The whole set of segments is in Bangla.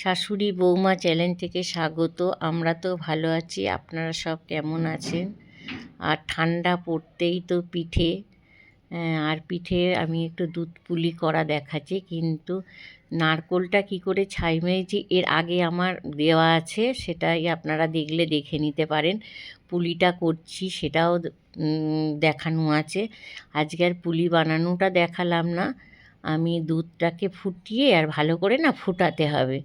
শাশুড়ি বৌমা চ্যানেল থেকে স্বাগত। আমরা তো ভালো আছি আপনারা সব কেমন আছেন? আর ঠান্ডা পড়তেই তো পিঠে। আহ, আর পিঠে আমি একটু দুধ পুলি করা দেখাচ্ছি কিন্তু নারকোলটা কি করে ছাই মেরেছি এর আগে আমার দেওয়া আছে সেটাই আপনারা দেখলে দেখে নিতে পারেন। পুলিটা করছি সেটাও দেখানো আছে। আজকে আর পুলি বানানোটা দেখালাম না। আমি দুধটাকে ফুটিয়ে আর ভালো করে না ফুটাতে হবে।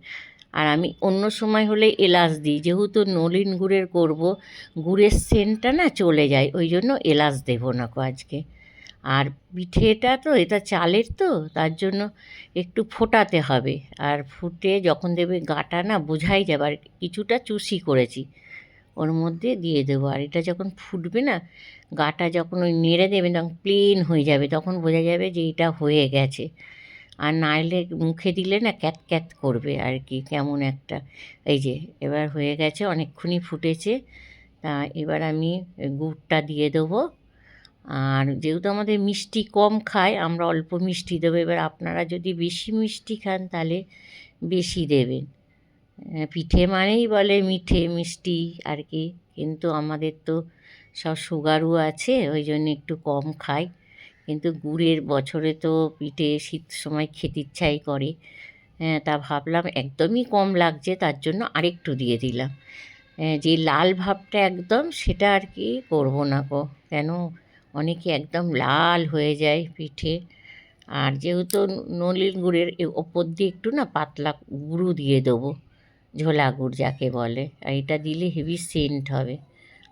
আর আমি অন্য সময় হলে এলাচ দিই। যেহেতু নলিন গুড়ের করব, গুড়ের সেন্টটা না চলে যায়, ওই জন্য এলাচ দেবো না কো আজকে। আর পিঠেটা তো, এটা চালের তো, তার জন্য একটু ফোটাতে হবে। আর ফুটে যখন দেবে গাটা না, বোঝাই যাবে। আর কিছুটা চুষি করেছি। ওর মধ্যে দিয়ে দেবো। আর এটা যখন ফুটবে না, গাটা যখন ওই নেড়ে দেবে তখন প্লেন হয়ে যাবে, তখন বোঝা যাবে যে এটা হয়ে গেছে। আর নাইলে মুখে দিলে না ক্যাত ক্যাত করবে আর কি, কেমন একটা। এই যে, এবার হয়ে গেছে, অনেকক্ষণই ফুটেছে। তা এবার আমি গুড়টা দিয়ে দেবো। আর যেহেতু আমাদের মিষ্টি কম খায়, আমরা অল্প মিষ্টি দেবো। এবার আপনারা যদি বেশি মিষ্টি খান, তাহলে বেশি দেবেন। পিঠে মানেই বলে মিঠে, মিষ্টি আর কি। কিন্তু আমাদের তো সব সুগারও আছে, ওই জন্য একটু কম খাই। কিন্তু গুড়ের বছরে তো পিঠে শীত সময় খেতে ইচ্ছাই করে। হ্যাঁ তা ভাবলাম একদমই কম লাগছে, তার জন্য আরেকটু দিয়ে দিলাম। যে লাল ভাবটা একদম, সেটা আর কি করব না গো। কেন? অনেকে একদম লাল হয়ে যায় পিঠে। আর যেহেতু নলিন গুড়ের ওপর দিয়ে একটু না পাতলা গুঁড়ো দিয়ে দেবো। ঝোলা গুড় যাকে বলে, আর এটা দিলে হেভি সেন্ট হবে।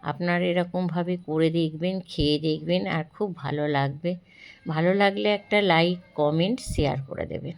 আপনারা এরকমভাবে করে দেখবেন, খেয়ে দেখবেন, আর খুব ভালো লাগবে। ভালো লাগলে একটা লাইক কমেন্ট শেয়ার করে দেবেন।